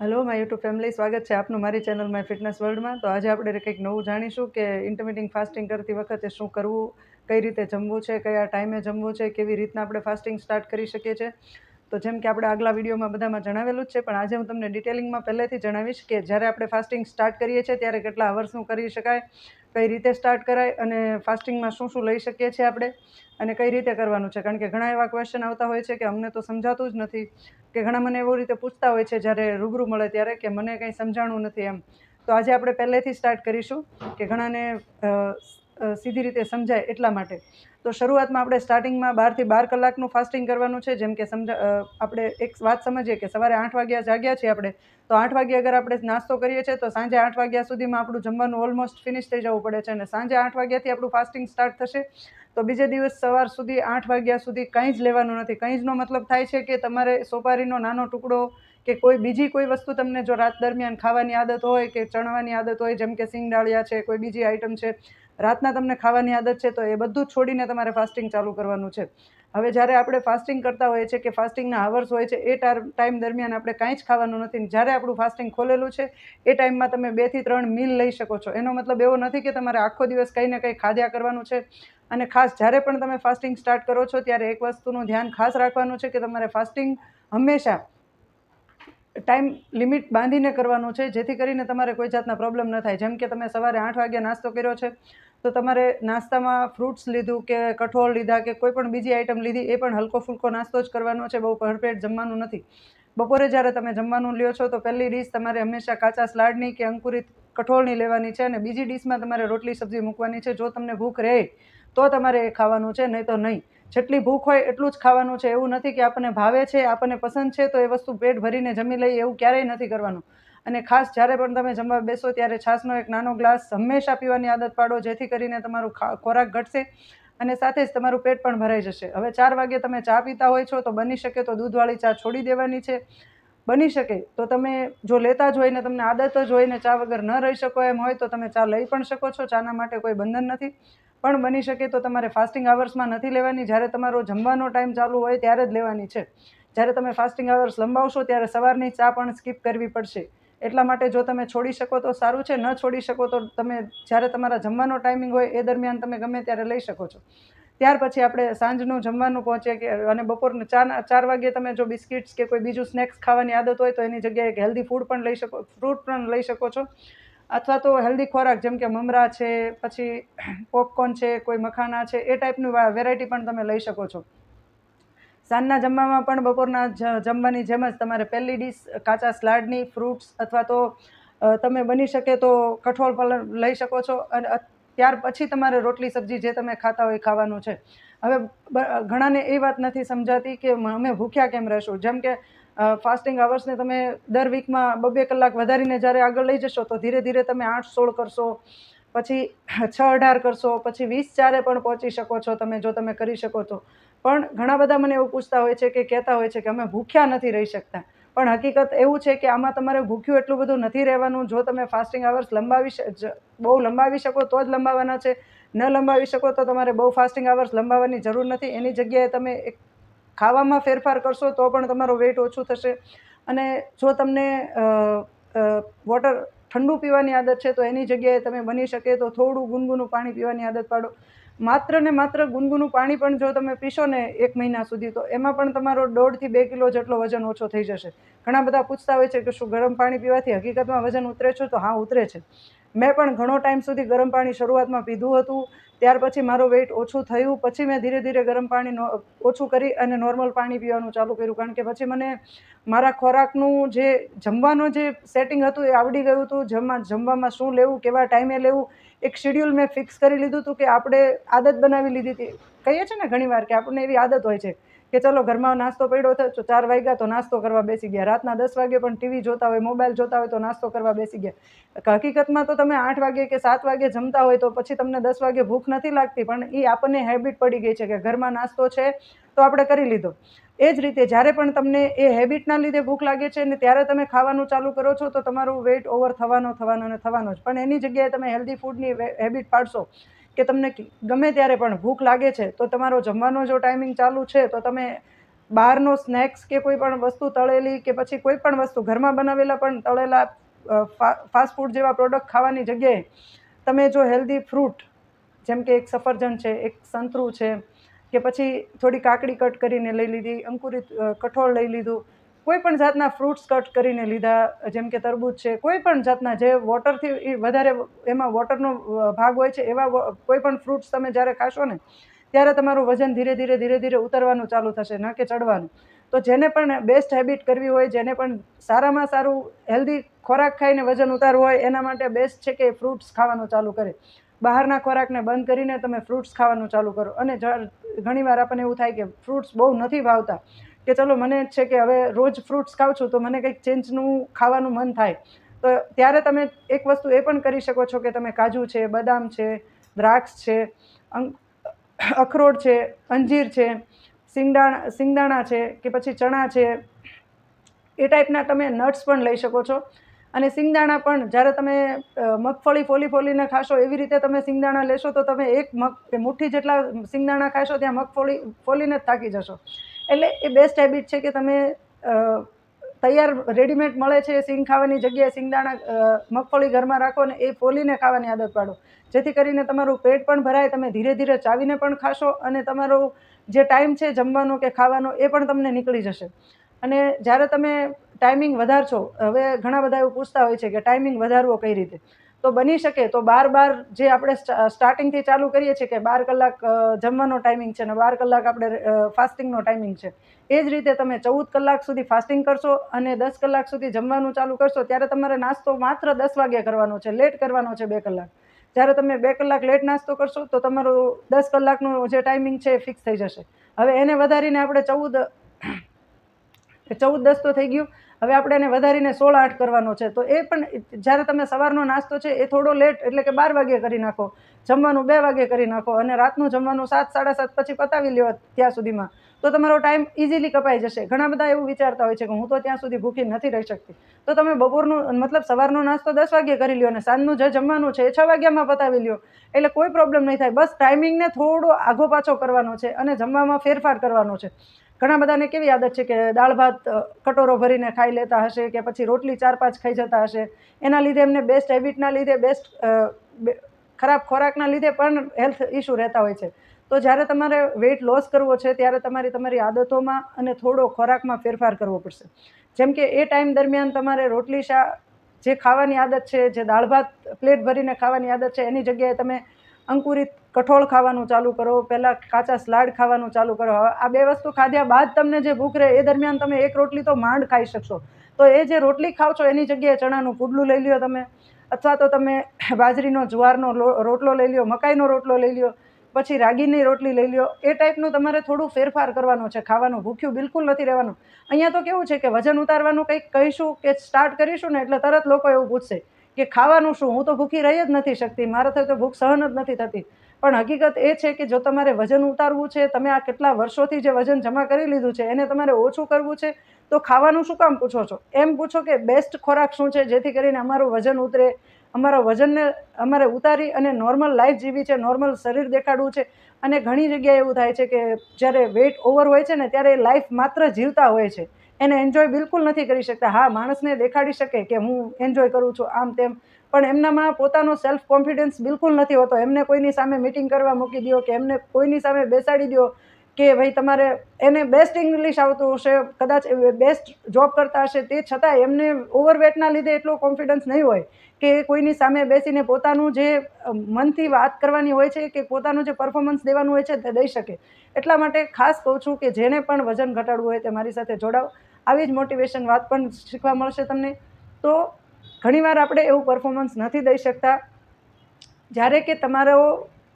Hello my YouTube family સ્વાગત છે આપનું મારી ચેનલ માય ફિટનેસ વર્લ્ડમાં તો આજે આપણે કંઈક નવું જાણીશું કે ઇન્ટરમિટિંગ ફાસ્ટિંગ કરતી વખતે શું કરવું, કઈ રીતે જમવું છે, કયા ટાઈમે જમવું છે, કેવી રીતના આપણે ફાસ્ટિંગ સ્ટાર્ટ કરી શકીએ છીએ. તો જેમ કે આપણે આગલા વિડીયોમાં બધામાં જણાવેલું જ છે, પણ આજે હું તમને ડિટેલિંગમાં પહેલેથી જણાવીશ કે જ્યારે આપણે ફાસ્ટિંગ સ્ટાર્ટ કરીએ છીએ, ત્યારે કેટલા અવર્સનું કરી શકાય કઈ રીતે સ્ટાર્ટ કરાય અને ફાસ્ટિંગમાં શું શું લઈ શકીએ છીએ આપણે અને કઈ રીતે કરવાનું છે? કારણ કે ઘણા એવા ક્વેશ્ચન આવતા હોય છે કે અમને તો સમજાતું જ નથી. કે ઘણા મને એવી રીતે પૂછતા હોય છે જ્યારે રૂબરૂ મળે ત્યારે કે મને કંઈ સમજાણું નથી એમ. તો આજે આપણે પહેલેથી સ્ટાર્ટ કરીશું કે ઘણાને સીધી રીતે સમજાય એટલા માટે. તો શરૂઆતમાં આપણે સ્ટાર્ટિંગમાં બારથી બાર કલાકનું ફાસ્ટિંગ કરવાનું છે, જેમ કે સમજા આપણે એક વાત સમજીએ કે સવારે આઠ વાગ્યા જાગ્યા છીએ આપણે, તો આઠ વાગ્યા અગર આપણે નાસ્તો કરીએ છીએ, તો સાંજે આઠ વાગ્યા સુધીમાં આપણું જમવાનું ઓલમોસ્ટ ફિનિશ થઈ જવું પડે છે અને સાંજે આઠ વાગ્યાથી આપણું ફાસ્ટિંગ સ્ટાર્ટ થશે. તો બીજે દિવસ સવાર સુધી આઠ વાગ્યા સુધી કંઈ જ લેવાનું નથી. કંઈ જનો મતલબ થાય છે કે તમારે સોપારીનો નાનો ટુકડો કે કોઈ બીજી કોઈ વસ્તુ તમને જો રાત દરમિયાન ખાવાની આદત હોય કે ચણવાની આદત હોય, જેમ કે સિંગડાળિયા છે, કોઈ બીજી આઈટમ છે રાતના તમને ખાવાની આદત છે તો એ બધું છોડીને તમારે ફાસ્ટિંગ ચાલુ કરવાનું છે. હવે જ્યારે આપણે ફાસ્ટિંગ કરતા હોઈએ છીએ કે ફાસ્ટિંગના આવર્સ હોય છે, એ ટાઈમ દરમિયાન આપણે કાંઈ જ ખાવાનું નથી. જ્યારે આપણું ફાસ્ટિંગ ખોલેલું છે, એ ટાઈમમાં તમે બેથી ત્રણ મીલ લઈ શકો છો. એનો મતલબ એવો નથી કે તમારે આખો દિવસ કંઈ ને કંઈ ખાધ્યા કરવાનું છે. અને ખાસ જ્યારે પણ તમે ફાસ્ટિંગ સ્ટાર્ટ કરો છો, ત્યારે એક વસ્તુનું ધ્યાન ખાસ રાખવાનું છે કે તમારે ફાસ્ટિંગ હંમેશા ટાઈમ લિમિટ બાંધીને કરવાનું છે, જેથી કરીને તમારે કોઈ જાતના પ્રોબ્લેમ ન થાય. જેમ કે તમે સવારે આઠ વાગ્યા નાસ્તો કર્યો છે તો તમારે નાસ્તામાં ફ્રૂટ્સ લીધું કે કઠોળ લીધા કે કોઈ પણ બીજી આઈટમ લીધી, એ પણ હલકો ફૂલકો નાસ્તો જ કરવાનો છે, બહુ ભરપેટ જમવાનું નથી. બપોરે જ્યારે તમે જમવાનું લ્યો છો, તો પહેલી ડીશ તમારે હંમેશા કાચા સ્લાડની કે અંકુરિત કઠોળની લેવાની છે અને બીજી ડીશમાં તમારે રોટલી, સબ્જી મૂકવાની છે. જો તમને ભૂખ રહે, તો તમારે એ ખાવાનું છે, નહીં તો નહીં. જેટલી ભૂખ હોય એટલું જ ખાવાનું છે. એવું નથી કે આપણને ભાવે છે, આપણને પસંદ છે, તો એ વસ્તુ પેટ ભરીને જમી લઈએ, એવું ક્યારેય નથી કરવાનું. અને ખાસ જ્યારે પણ તમે જમવા બેસો ત્યારે છાશનો એક નાનો ગ્લાસ હંમેશા પીવાની આદત પાડો, જેથી કરીને તમારું ખોરાક ઘટશે અને સાથે જ તમારું પેટ પણ ભરાઈ જશે. હવે ચાર વાગે તમે ચા પીતા હોય છો તો બની શકે તો દૂધવાળી ચા છોડી દેવાની છે. બની શકે તો તમે જો લેતા જ હોય ને તમને આદત જ હોય ને ચા વગર ન રહી શકો એમ હોય તો તમે ચા લઈ પણ શકો છો, ચાના માટે કોઈ બંધન નથી. પણ બની શકે તો તમારે ફાસ્ટિંગ આવર્સમાં નથી લેવાની. જ્યારે તમારો જમવાનો ટાઈમ ચાલુ હોય ત્યારે જ લેવાની છે. જ્યારે તમે ફાસ્ટિંગ આવર્સ લંબાવશો ત્યારે સવારની ચા પણ સ્કીપ કરવી પડશે. એટલા માટે જો તમે છોડી શકો તો સારું છે, ન છોડી શકો તો તમે જ્યારે તમારા જમવાનો ટાઈમિંગ હોય એ દરમિયાન તમે ગમે ત્યારે લઈ શકો છો. ત્યાર પછી આપણે સાંજનું જમવાનું પહોંચે કે, અને બપોરના ચાર ચાર વાગે તમે જો બિસ્કિટ્સ કે કોઈ બીજું સ્નેક્સ ખાવાની આદત હોય તો એની જગ્યાએ એક હેલ્ધી ફૂડ પણ લઈ શકો ફ્રૂટ પણ લઈ શકો છો. અથવા તો હેલ્ધી ખોરાક જેમ કે મમરા છે, પછી પોપકોર્ન છે, કોઈ મખાના છે, એ ટાઈપનું વેરાયટી પણ તમે લઈ શકો છો. સાંજના જમવામાં પણ બપોરના જમવાની જેમ જ તમારે પહેલી ડીશ કાચા સલાડની, ફ્રૂટ્સ અથવા તો તમે બની શકે તો કઠોળ પણ લઈ શકો છો. અને ત્યાર પછી તમારે રોટલી, સબ્જી જે તમે ખાતા હોય ખાવાનું છે. હવે બ- ઘણાને એ વાત નથી સમજાતી કે અમે ભૂખ્યા કેમ રહેશું? જેમ કે ફાસ્ટિંગ અવર્સને તમે દર વીકમાં બબે કલાક વધારીને જ્યારે આગળ લઈ જશો તો ધીરે ધીરે તમે આઠ, સોળ કરશો. પછી છ, અઢાર કરશો. પછી વીસ, ચારે પણ પહોંચી શકો છો તમે, જો તમે કરી શકો તો. પણ ઘણા બધા મને એવું પૂછતા હોય છે કે, કહેતા હોય છે કે અમે ભૂખ્યા નથી રહી શકતા. પણ હકીકત એવું છે કે આમાં તમારે ભૂખ્યું એટલું બધું નથી રહેવાનું. જો તમે ફાસ્ટિંગ અવર્સ લંબાવી બહુ લંબાવી શકો તો જ લંબાવવાના છે. ન લંબાવી શકો તો તમારે બહુ ફાસ્ટિંગ અવર્સ લંબાવવાની જરૂર નથી. એની જગ્યાએ તમે એક ખાવામાં ફેરફાર કરશો તો પણ તમારો વેઇટ ઓછું થશે. અને જો તમને વોટર ઠંડુ પીવાની આદત છે તો એની જગ્યાએ તમે બની શકે તો થોડું ગુનગુનું પાણી પીવાની આદત પાડો. માત્ર ને માત્ર ગુનગુનું પાણી પણ જો તમે પીશો ને એક મહિના સુધી, તો એમાં પણ તમારો દોઢથી બે કિલો જેટલો વજન ઓછો થઈ જશે. ઘણા બધા પૂછતા હોય છે કે શું ગરમ પાણી પીવાથી હકીકતમાં વજન ઉતરે છે, તો હા, ઉતરે છે. મેં પણ ઘણો ટાઈમ સુધી ગરમ પાણી શરૂઆતમાં પીધું હતું, ત્યાર પછી મારો વેઇટ ઓછું થયું, પછી મેં ધીરે ધીરે ગરમ પાણી ઓછું કરી અને નોર્મલ પાણી પીવાનું ચાલુ કર્યું, કારણ કે પછી મને મારા ખોરાકનું જે જમવાનું જે સેટિંગ હતું એ આવડી ગયું હતું, જમવા, જમવામાં શું લેવું, કેવા ટાઈમે લેવું, એક શેડ્યુલ મેં ફિક્સ કરી લીધું હતું કે આપણે આદત બનાવી લીધી હતી. કહીએ છીએ ને ઘણીવાર કે આપણને એવી આદત હોય છે કે ચલો ઘરમાં નાસ્તો પડ્યો થયો ચાર વાગ્યા તો નાસ્તો કરવા બેસી ગયા. રાતના દસ વાગે પણ ટીવી જોતા હોય, મોબાઈલ જોતા હોય તો નાસ્તો કરવા બેસી ગયા. હકીકતમાં તો તમે આઠ વાગે કે સાત વાગે જમતા હોય તો પછી તમને દસ વાગે ભૂખ નથી લાગતી, પણ એ આપણને હેબિટ પડી ગઈ છે કે ઘરમાં નાસ્તો છે તો આપણે કરી લીધો. એ જ રીતે જ્યારે પણ તમને એ હેબિટના લીધે ભૂખ લાગે છે ને ત્યારે તમે ખાવાનું ચાલુ કરો છો તો તમારું વેઇટ ઓવર થવાનો થવાનો અને થવાનો જ. પણ એની જગ્યાએ તમે હેલ્ધી ફૂડની હેબિટ પાડશો કે તમને ગમે ત્યારે પણ ભૂખ લાગે છે, તો તમારો જમવાનો જો ટાઈમિંગ ચાલુ છે, તો તમે બહારનો સ્નેક્સ કે કોઈ પણ વસ્તુ તળેલી કે પછી કોઈ પણ વસ્તુ ઘરમાં બનાવેલા પણ તળેલા ફાસ્ટ ફૂડ જેવા પ્રોડક્ટ ખાવાની જગ્યાએ તમે જો હેલ્ધી ફ્રૂટ જેમ કે એક સફરજન છે, એક સંતરું છે, કે પછી થોડી કાકડી કટ કરીને લઈ લીધી, અંકુરિત કઠોળ લઈ લીધું કોઈ પણ જાતના ફ્રૂટ્સ કટ કરીને લીધા, જેમ કે તરબૂચ છે, કોઈ પણ જાતના જે વોટરથી વધારે એમાં વોટરનો ભાગ હોય છે, એવા કોઈ પણ ફ્રૂટ્સ તમે જ્યારે ખાશો ને, ત્યારે તમારું વજન ધીરે ધીરે ધીરે ધીરે ઉતરવાનું ચાલુ થશે, ન કે ચડવાનું. તો જેને પણ બેસ્ટ હેબિટ કરવી હોય, જેને પણ સારામાં સારું હેલ્ધી ખોરાક ખાઈને વજન ઉતારવું હોય, એના માટે બેસ્ટ છે કે ફ્રૂટ્સ ખાવાનું ચાલુ કરે. બહારના ખોરાકને બંધ કરીને તમે ફ્રૂટ્સ ખાવાનું ચાલુ કરો. અને ઘણીવાર આપણને એવું થાય કે ફ્રૂટ્સ બહુ નથી ભાવતા. કે ચલો મને છે કે હવે રોજ ફ્રૂટ્સ ખાઉં છું, તો મને કંઈક ચેન્જનું ખાવાનું મન થાય. તો ત્યારે તમે એક વસ્તુ એ પણ કરી શકો છો કે તમે કાજુ છે, બદામ છે, દ્રાક્ષ છે અખરોટ છે, અંજીર છે, સિંગદાણા સિંગદાણા છે કે પછી ચણા છે, એ ટાઈપના તમે નટ્સ પણ લઈ શકો છો. અને સિંગદાણા પણ જ્યારે તમે મગફળી ફોલી ફોલીને ખાશો, એવી રીતે તમે સિંગદાણા લેશો તો તમે એક મગ મુઠ્ઠી જેટલા સિંગદાણા ખાશો ત્યાં મગફળી ફોલીને જ થાકી જશો. એટલે એ બેસ્ટ હેબિટ છે કે તમે તૈયાર રેડીમેડ મળે છે, સિંગ ખાવાની જગ્યાએ સિંગદાણા મગફળી ઘરમાં રાખો ને એ ફોલીને ખાવાની આદત પાડો. જેથી કરીને તમારું પેટ પણ ભરાય, તમે ધીરે ધીરે ચાવીને પણ ખાશો અને તમારો જે ટાઈમ છે જમવાનો કે ખાવાનો એ પણ તમને નીકળી જશે. અને જ્યારે તમે ટાઈમિંગ વધારશો, હવે ઘણા બધા એવું પૂછતા હોય છે કે ટાઈમિંગ વધારવો કઈ રીતે? તો બની શકે. તો બાર બાર જે આપણે સ્ટાર્ટિંગથી ચાલુ કરીએ છીએ કે બાર કલાક જમવાનો ટાઈમિંગ છે અને બાર કલાક આપણે ફાસ્ટિંગનો ટાઈમિંગ છે. એ જ રીતે તમે ચૌદ કલાક સુધી ફાસ્ટિંગ કરશો અને દસ કલાક સુધી જમવાનું ચાલુ કરશો, ત્યારે તમારે નાસ્તો માત્ર દસ વાગે કરવાનો છે લેટ કરવાનો છે બે કલાક. જ્યારે તમે બે કલાક લેટ નાસ્તો કરશો, તો તમારું દસ કલાકનું જે ટાઈમિંગ છે એ ફિક્સ થઈ જશે. હવે એને વધારીને આપણે ચૌદ ચૌદ દસ તો થઈ ગયું. હવે આપણે એને વધારીને સોળ આઠ કરવાનો છે. તો એ પણ જ્યારે તમે સવારનો નાસ્તો છે, એ થોડો લેટ એટલે કે બાર વાગે કરી નાખો. જમવાનું બે વાગે કરી નાખો અને રાતનું જમવાનું સાત, સાડા સાત પછી પતાવી લ્યો ત્યાં સુધીમાં. તો તમારો ટાઈમ ઇઝીલી કપાઈ જશે. ઘણા બધા એવું વિચારતા હોય છે કે હું તો ત્યાં સુધી ભૂખી નથી રહી શકતી. તો તમે બપોરનું, મતલબ સવારનો નાસ્તો દસ વાગે કરી લ્યો અને સાંજનું જે જમવાનું છે, એ છ વાગ્યામાં પતાવી લ્યો. એટલે કોઈ પ્રોબ્લેમ નહીં થાય. બસ ટાઈમિંગને થોડો આગો પાછો કરવાનો છે અને જમવામાં ફેરફાર કરવાનો છે. ઘણા બધાને કેવી આદત છે કે દાળ ભાત કટોરો ભરીને ખાઈ લેતા હશે કે પછી રોટલી ચાર પાંચ ખાઈ જતા હશે. એના લીધે એમને બેસ્ટ હેબિટના લીધે બેસ્ટ ખરાબ ખોરાકના લીધે પણ હેલ્થ ઇશ્યુ રહેતા હોય છે. તો જ્યારે તમારે વેઇટ લોસ કરવો છે, ત્યારે તમારી તમારી આદતોમાં અને થોડો ખોરાકમાં ફેરફાર કરવો પડશે. જેમ કે એ ટાઈમ દરમિયાન તમારે રોટલી શા, જે ખાવાની આદત છે, જે દાળ ભાત પ્લેટ ભરીને ખાવાની આદત છે, એની જગ્યાએ તમે અંકુરિત કઠોળ ખાવાનું ચાલુ કરો, પહેલાં કાચા સલાડ ખાવાનું ચાલુ કરો. આ બે વસ્તુ ખાધ્યા બાદ તમને જે ભૂખ રહે એ દરમિયાન તમે એક રોટલી તો માંડ ખાઈ શકશો. તો એ જે રોટલી ખાવ છો એની જગ્યાએ ચણાનું પુડલું લઈ લ્યો તમે, અથવા તો તમે બાજરીનો જુવારનો રોટલો લઈ લ્યો, મકાઈનો રોટલો લઈ લ્યો, પછી રાગીની રોટલી લઈ લ્યો, એ ટાઈપનું તમારે થોડું ફેરફાર કરવાનો છે, ખાવાનું ભૂખ્યું બિલકુલ નથી રહેવાનું. અહીંયા તો કેવું છે કે વજન ઉતારવાનું કંઈક કહીશું કે સ્ટાર્ટ કરીશું ને એટલે તરત લોકો એવું પૂછશે કે ખાવાનું શું? હું તો ભૂખી રહી જ નથી શકતી મારાથી તો ભૂખ સહન જ નથી થતી. પણ હકીકત એ છે કે જો તમારે વજન ઉતારવું છે, તમે આ કેટલા વર્ષોથી જે વજન જમા કરી લીધું છે, એને તમારે ઓછું કરવું છે, તો ખાવાનું શું કામ પૂછો છો? એમ પૂછો કે બેસ્ટ ખોરાક શું છે, જેથી કરીને અમારું વજન ઉતરે, અમારા વજનને અમારે ઉતારી અને નોર્મલ લાઈફ જીવી છે નોર્મલ શરીર દેખાડવું છે, અને ઘણી જગ્યાએ એવું થાય છે કે જ્યારે વેઇટ ઓવર હોય છે ને, ત્યારે લાઈફ માત્ર જીવતા હોય છે. એને એન્જોય બિલકુલ નથી કરી શકતા. હા, માણસને દેખાડી શકે કે હું એન્જોય કરું છું આમ તેમ, પણ એમનામાં પોતાનો સેલ્ફ કોન્ફિડન્સ બિલકુલ નથી હોતો. એમને કોઈની સામે મિટિંગ કરવા મૂકી દો કે એમને કોઈની સામે બેસાડી દો કે ભાઈ તમારે એને બેસ્ટ ઇંગ્લિશ આવતું હશે, કદાચ બેસ્ટ જોબ કરતા હશે. તે છતાં એમને ઓવરવેટના લીધે એટલો કોન્ફિડન્સ નહીં હોય. કે કોઈની સામે બેસીને પોતાનું જે મનથી વાત કરવાની હોય છે કે પોતાનું જે પરફોર્મન્સ દેવાનું હોય છે તે દઈ શકે. એટલા માટે ખાસ કહું છું કે જેને પણ વજન ઘટાડવું હોય તે મારી સાથે જોડાઓ. આવી જ મોટિવેશન વાત પણ શીખવા મળશે તમને. તો ઘણીવાર આપણે એવું પરફોર્મન્સ નથી દઈ શકતા. જ્યારે કે તમારો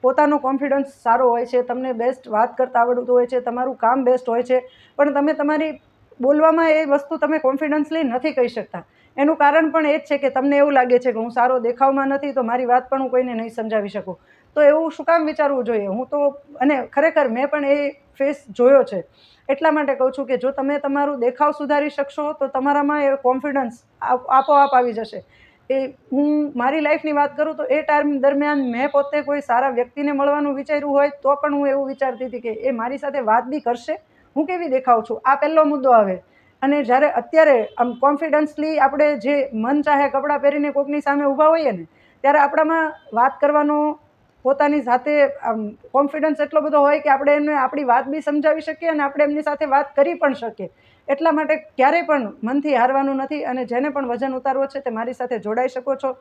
પોતાનો કોન્ફિડન્સ સારો હોય છે, તમને બેસ્ટ વાત કરતા આવડતું હોય છે, તમારું કામ બેસ્ટ હોય છે, પણ તમે તમારી બોલવામાં એ વસ્તુ તમે કોન્ફિડન્સલી નથી કહી શકતા. એનું કારણ પણ એ જ છે કે તમને એવું લાગે છે કે હું સારો દેખાવમાં નથી, તો મારી વાત પણ હું કોઈને નહીં સમજાવી શકું. તો એવું શું કામ વિચારવું જોઈએ? હું તો, અને ખરેખર મેં પણ એ ફેસ જોયો છે. એટલા માટે કહું છું કે જો તમે તમારું દેખાવ સુધારી શકશો, તો તમારામાં એ કોન્ફિડન્સ આપોઆપ આવી જશે. એ હું મારી લાઈફની વાત કરું તો એ ટાઈમ દરમિયાન મેં પોતે કોઈ સારા વ્યક્તિને મળવાનું વિચાર્યું હોય, તો પણ હું એવું વિચારતી હતી કે એ મારી સાથે વાત બી કરશે. હું કેવી દેખાઉં છું? આ પહેલો મુદ્દો આવે. અને જ્યારે અત્યારે આમ કોન્ફિડન્સલી આપણે જે મન ચાહે કપડાં પહેરીને કોકની સામે ઊભા હોઈએ ને, ત્યારે આપણામાં વાત કરવાનો પોતાની સાથે આમ કોન્ફિડન્સ એટલો બધો હોય કે આપણે એમને આપણી વાત બી સમજાવી શકીએ અને આપણે એમની સાથે વાત કરી પણ શકીએ. એટલા માટે ક્યારેય પણ મનથી હારવાનું નથી અને જેને પણ વજન ઉતારવો છે તે મારી સાથે જોડાઈ શકો છો.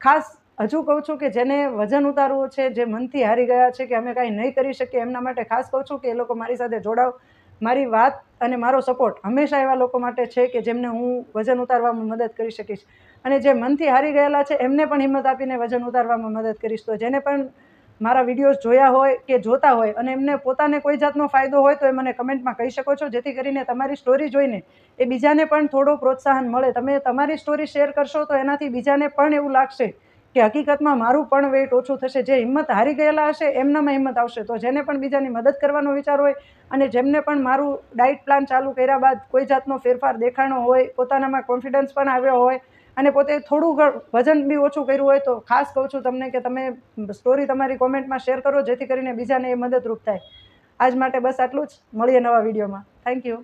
ખાસ હજુ કહું છું કે જેને વજન ઉતારવું છે, જે મનથી હારી ગયા છે કે અમે કાંઈ નહીં કરી શકીએ, એમના માટે ખાસ કહું છું કે એ લોકો મારી સાથે જોડાવ. મારી વાત અને મારો સપોર્ટ હંમેશા એવા લોકો માટે છે કે જેમને હું વજન ઉતારવામાં મદદ કરી શકીશ. અને જે મનથી હારી ગયેલા છે, એમને પણ હિંમત આપીને વજન ઉતારવામાં મદદ કરીશ. તો જેને પણ મારા વિડીયોઝ જોયા હોય કે જોતા હોય અને એમને પોતાને કોઈ જાતનો ફાયદો હોય તો એ મને કમેન્ટમાં કહી શકો છો. જેથી કરીને તમારી સ્ટોરી જોઈને એ બીજાને પણ થોડું પ્રોત્સાહન મળે. તમે તમારી સ્ટોરી શેર કરશો તો એનાથી બીજાને પણ એવું લાગશે કે હકીકતમાં મારું પણ વેઇટ ઓછું થશે, જે હિંમત હારી ગયેલા હશે, એમનામાં હિંમત આવશે. તો જેને પણ બીજાની મદદ કરવાનો વિચાર હોય અને જેમને પણ મારું ડાયટ પ્લાન ચાલુ કર્યા બાદ કોઈ જાતનો ફેરફાર દેખાણો હોય, પોતાનામાં કોન્ફિડન્સ પણ આવ્યો હોય અને પોતે થોડું વજન બી ઓછું કર્યું હોય, તો ખાસ કહું છું તમને કે તમે સ્ટોરી તમારી કોમેન્ટમાં શેર કરો, જેથી કરીને બીજાને એ મદદરૂપ થાય. આજ માટે બસ આટલું જ. મળીએ નવા વિડીયોમાં થેન્ક યુ